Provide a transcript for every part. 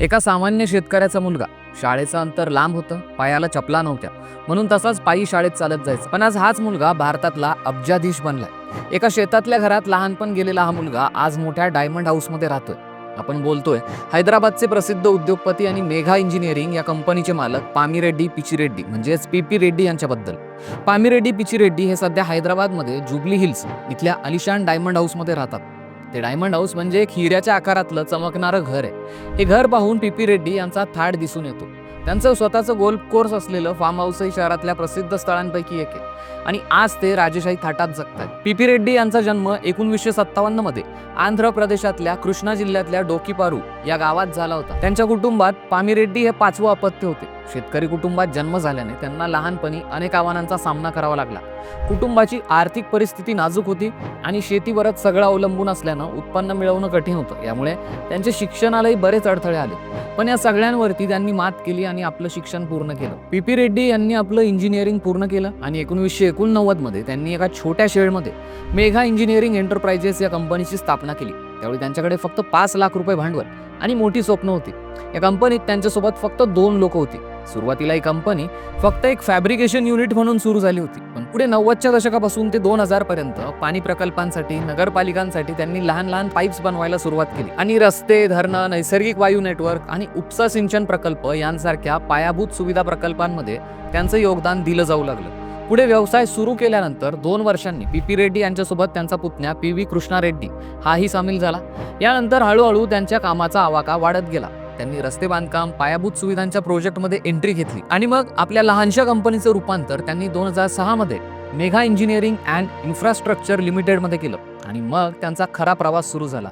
एका सामान्य शेतकऱ्याचा मुलगा. शाळेचं अंतर लांब होतं पायाला चपला नव्हत्या. म्हणून तसाच पायी शाळेत चालत जायचा. पण आज हाच मुलगा भारतातला अब्जाधीश बनलाय. एका शेतातल्या घरात लहानपण गेलेला हा मुलगा आज मोठ्या डायमंड हाऊसमध्ये राहतोय. आपण बोलतोय हैदराबादचे प्रसिद्ध उद्योगपती आणि मेघा इंजिनिअरिंग या कंपनीचे मालक पामी रेड्डी पिचिरेड्डी म्हणजेच पी पी रेड्डी यांच्याबद्दल. पामी रेड्डी पिचिरेड्डी हे सध्या हैदराबादमध्ये जुबली हिल्स इथल्या अलिशान डायमंड हाऊसमध्ये राहतात. ते डायमंड हाऊस म्हणजे एक हिऱ्याच्या आकारातलं चमकणारं घर आहे. हे घर पाहून पी पी रेड्डी यांचा थाट दिसून येतो. त्यांचं स्वतःचं गोल्फ कोर्स असलेलं फार्म हाऊसही शहरातल्या प्रसिद्ध स्थळांपैकी एक आहे. आणि आज ते राजेशाही थाटात जगतात पी पी रेड्डी यांचा जन्म एकोणवीसशे सत्तावन्नमध्ये आंध्र प्रदेशातल्या कृष्णा जिल्ह्यातल्या डोकीपारू या गावात झाला होता. त्यांच्या कुटुंबात पामी रेड्डी हे पाचवं अपत्य होते. शेतकरी कुटुंबात जन्म झाल्याने त्यांना लहानपणी अनेक आव्हानांचा सामना करावा लागला. कुटुंबाची आर्थिक परिस्थिती नाजूक होती आणि शेतीवरच सगळं अवलंबून असल्यानं उत्पन्न मिळवणं कठीण होतं. यामुळे त्यांच्या शिक्षणालाही बरेच अडथळे आले. पण या सगळ्यांवरती त्यांनी मात केली आणि आपलं शिक्षण पूर्ण केलं. पी पी रेड्डी यांनी आपलं इंजिनिअरिंग पूर्ण केलं आणि एकोणीसशे एकोणनव्वदमध्ये त्यांनी एका छोट्या शेडमध्ये मेघा इंजिनिअरिंग एंटरप्राइजेस या कंपनीची स्थापना केली. त्यावेळी त्यांच्याकडे फक्त पाच लाख रुपये भांडवल आणि मोठी स्वप्न होती. या कंपनीत त्यांच्यासोबत फक्त दोन लोक होती. सुरुवातीला ही कंपनी फक्त एक फॅब्रिकेशन युनिट म्हणून सुरू झाली होती. पण पुढे नव्वदच्या दशकापासून ते दोन हजार पर्यंत पाणी प्रकल्पांसाठी नगरपालिकांसाठी त्यांनी लहान लहान पाईप्स बनवायला सुरुवात केली. आणि रस्ते धरणं नैसर्गिक वायू नेटवर्क आणि उपसा सिंचन प्रकल्प यांसारख्या पायाभूत सुविधा प्रकल्पांमध्ये त्यांचं योगदान दिलं जाऊ लागलं. पुढे व्यवसाय सुरू केल्यानंतर दोन वर्षांनी पी पी रेड्डी यांच्यासोबत त्यांचा पुतण्या पी व्ही कृष्णा रेड्डी हाही सामील झाला. यानंतर हळूहळू त्यांच्या कामाचा आवाका वाढत गेला. त्यांनी रस्ते बांधकाम पायाभूत सुविधांच्या प्रोजेक्टमध्ये एंट्री घेतली. आणि मग आपल्या लहानशा कंपनीचं रूपांतर त्यांनी दोन हजार सहामध्ये मेघा इंजिनिअरिंग अँड इन्फ्रास्ट्रक्चर लिमिटेडमध्ये केलं. आणि मग त्यांचा खरा प्रवास सुरू झाला.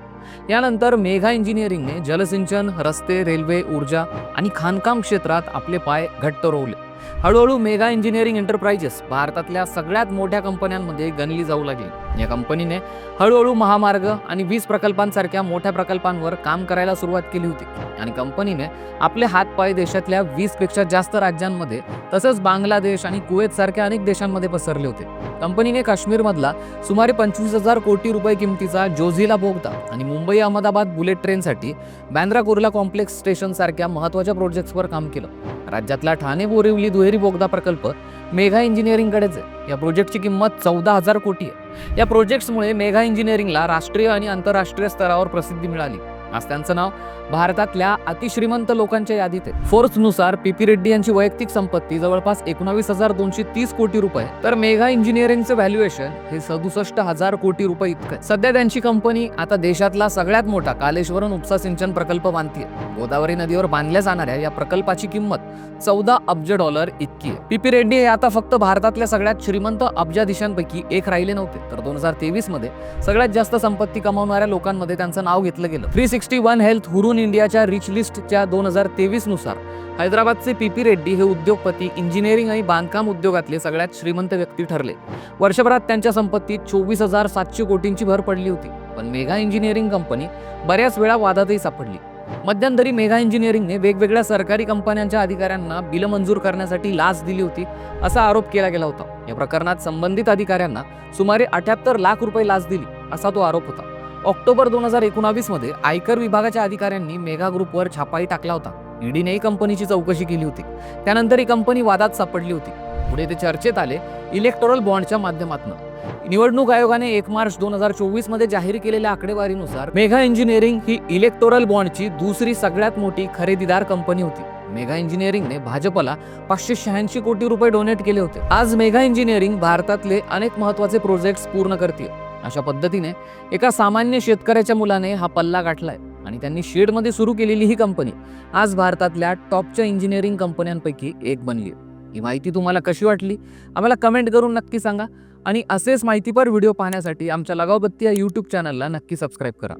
यानंतर मेघा इंजिनिअरिंगने जलसिंचन रस्ते रेल्वे ऊर्जा आणि खाणकाम क्षेत्रात आपले पाय घट्ट रोवले. हळूहळू मेगा इंजिनिअरिंग एंटरप्राइजेस भारतातल्या सगळ्यात मोठ्या कंपन्यांमध्ये गणली जाऊ लागली. या कंपनीने हळूहळू महामार्ग आणि वीज प्रकल्पांसारख्या मोठ्या प्रकल्पांवर काम करायला सुरुवात केली होती. आणि कंपनीने आपले हातपाय देशातल्या वीसपेक्षा जास्त राज्यांमध्ये तसंच बांगलादेश आणि कुवेत सारख्या अनेक देशांमध्ये पसरले होते. कंपनीने काश्मीरमधला सुमारे पंचवीस हजार कोटी रुपये किमतीचा जोझीला बोगदा आणि मुंबई अहमदाबाद बुलेट ट्रेनसाठी बँद्रा कुर्ला कॉम्प्लेक्स स्टेशन सारख्या महत्त्वाच्या प्रोजेक्ट्सवर काम केलं. राज्यातला ठाणे बोरिवली दुहेरी बोगदा प्रकल्प मेघा इंजिनिअरिंगकडेच आहे. या प्रोजेक्टची किंमत चौदा हजार कोटी आहे. या प्रोजेक्ट्समुळे मेघा इंजिनिअरिंगला राष्ट्रीय आणि आंतरराष्ट्रीय स्तरावर प्रसिद्धी मिळाली. आज त्यांचं नाव भारतातल्या अतिश्रीमंत लोकांच्या यादीत आहे. फोर्ब्सनुसार पी पी रेड्डी यांची वैयक्तिक संपत्ती जवळपास एकोणावीस हजार दोनशे तीस कोटी रुपये तर मेघा इंजिनिअरिंगचं व्हॅल्युएशन हे सदुसष्ट हजार कोटी रुपये इतकं सध्या त्यांची कंपनी आता देशातला सगळ्यात मोठा कालेश्वरन उपसा सिंचन प्रकल्प बांधतीय गोदावरी नदीवर बांधल्या जाणाऱ्या या प्रकल्पाची किंमत चौदा अब्ज डॉलर इतकी आहे. पी पी रेड्डी हे आता फक्त भारतातल्या सगळ्यात श्रीमंत अब्जाधीशांपैकी एक राहिले नव्हते. तर दोन हजार तेवीसमध्ये सगळ्यात जास्त संपत्ती कमावणाऱ्या लोकांमध्ये त्यांचं नाव घेतलं गेलं. Three sixty one health Hurun इंडियाच्या रिच लिस्टच्या दोन हजार तेवीसनुसार हैदराबादचे पी पी रेड्डी हे उद्योगपती इंजिनिअरिंग आणि बांधकाम उद्योगातले सगळ्यात श्रीमंत व्यक्ती ठरले. वर्षभरात त्यांच्या संपत्तीत चोवीस हजार सातशे कोटींची भर पडली होती पण मेगा इंजिनिअरिंग कंपनी बऱ्याच वेळा वादातही सापडली. मध्यंतरी मेगा इंजिनिअरिंगने वेगवेगळ्या सरकारी कंपन्यांच्या अधिकाऱ्यांना बिलं मंजूर करण्यासाठी लाच दिली होती असा आरोप केला गेला होता. या प्रकरणात संबंधित अधिकाऱ्यांना सुमारे अठ्याहत्तर लाख रुपये लाच दिली असा तो आरोप होता. ऑक्टोबर दोन हजार एकोणावीसमध्ये आयकर विभागाच्या अधिकाऱ्यांनी मेगा ग्रुपवर छापाही टाकला होता. ईडीने कंपनीची चौकशी केली होती. त्यानंतर ही कंपनी वादात सापडली होती. पुढे ते चर्चेत आले इलेक्टोरल बॉन्डच्या माध्यमातून. निवडणूक आयोगाने एक मार्च दोन हजार चोवीसमध्ये जाहीर केलेल्या आकडेवारीनुसार मेघा इंजिनिअरिंग ही इलेक्टोरल बॉन्डची दुसरी सगळ्यात मोठी खरेदीदार कंपनी होती. मेघा इंजिनिअरिंगने भाजपला पाचशे शहाऐंशी कोटी रुपये डोनेट केले होते. आज मेघा इंजिनिअरिंग भारतातले अनेक महत्त्वाचे प्रोजेक्ट्स पूर्ण करते अशा पद्धतीने एका सामान्य शेतकऱ्याच्या मुलाने हा पल्ला गाठलाय आणि त्यांनी शेडमध्ये सुरू केलेली ही कंपनी आज भारतातल्या टॉपच्या इंजिनिअरिंग कंपन्यांपैकी एक बनली ही माहिती तुम्हाला कशी वाटली? आम्हाला कमेंट करून नक्की सांगा आणि असेच माहितीपर व्हिडिओ पाहण्यासाठी आमच्या लगावबत्ती या यूट्यूब चॅनलला नक्की सबस्क्राईब करा.